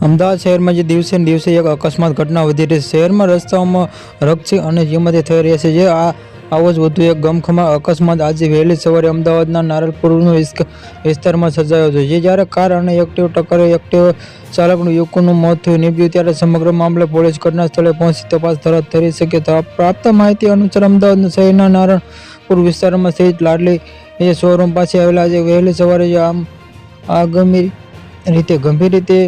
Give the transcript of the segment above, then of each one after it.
અમદાવાદ શહેરમાં જે દિવસે દિવસે એક અકસ્માત ઘટના વધી રહી છે. શહેરમાં રસ્તાઓમાં રક્ષી અને જેમાંથી થઈ રહ્યા છે. જે આ આવો જ વધુ એક ગમખમા અકસ્માત આજે વહેલી સવારે અમદાવાદના નારલપુરનું વિસ્તારમાં સર્જાયો હતો જે જ્યારે કાર અને એક્ટિવ ટક્કરે એક્ટિવ ચાલકનું યુવકનું મોત થયું, નીપજ્યું ત્યારે સમગ્ર મામલે પોલીસ ઘટના સ્થળે પહોંચી તપાસ તરત થઈ શકે તો, પ્રાપ્ત માહિતી અનુસાર અમદાવાદ શહેરના નારણપુર વિસ્તારમાં સ્થિત લાડલી એ શોરૂમ પાસે આવેલા આજે વહેલી સવારે આમ આગમી રીતે, ગંભીર રીતે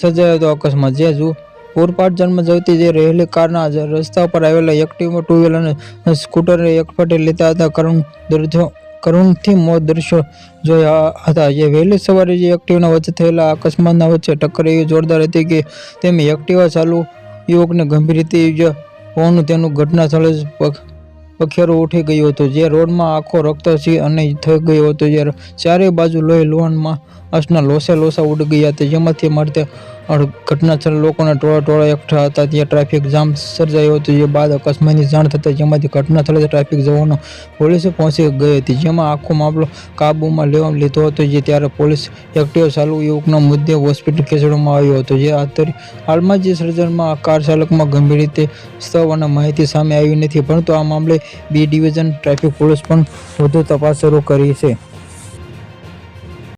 સર્જાયો હતો અકસ્માત. જે જુઓ પૂરપાટ જન્મ જવતી જે રહેલી કારના રસ્તા પર આવેલા એક્ટિવા ટુ વ્હીલર અને સ્કૂટરને એકફટે લેતા હતા. કરુણ દૃશ્યો કરુણથી મોત દૃશ્યો જોયા હતા. જે વહેલી સવારે જે એક્ટિવાના વચ્ચે થયેલા અકસ્માતના વચ્ચે ટક્કર એવી જોરદાર હતી કે તેમ એક્ટિવા ચાલુ યુવકને ગંભીર રીતે ઇજા હોવાનું તેનું ઘટના સ્થળે જ પખેરો ઉઠી ગયો હતો. જે રોડમાં આખો રક્તસિંહ અને થઈ ગયો હતો. જ્યારે ચારે બાજુ લોહી લોહનમાં અસના લોસે લોસા ઉડી ગયા હતા. જેમાંથી અડ- ઘટના સ્થળે લોકોના ટોળા ટોળા એકઠા હતા. ત્યાં ટ્રાફિક જામ સર્જાયો હતો. જે બાદ અકસ્માતની જાણ થતાં જેમાંથી ઘટના સ્થળે ટ્રાફિક જવાનો પોલીસે પહોંચી ગઈ હતી. જેમાં આખો મામલો કાબૂમાં લેવા લીધો હતો, જે ત્યારે પોલીસ એક્ટિવ ચાલુ યુવકના મુદ્દે હોસ્પિટલ ખસેડવામાં આવ્યો હતો. જે આતરી હાલમાં જે સર્જનમાં કાર ચાલકમાં ગંભીર રીતે સ્થવ અને માહિતી સામે આવી નથી, પરંતુ આ મામલે બી ડિવિઝન ટ્રાફિક પોલીસ પણ વધુ તપાસ શરૂ કરી છે.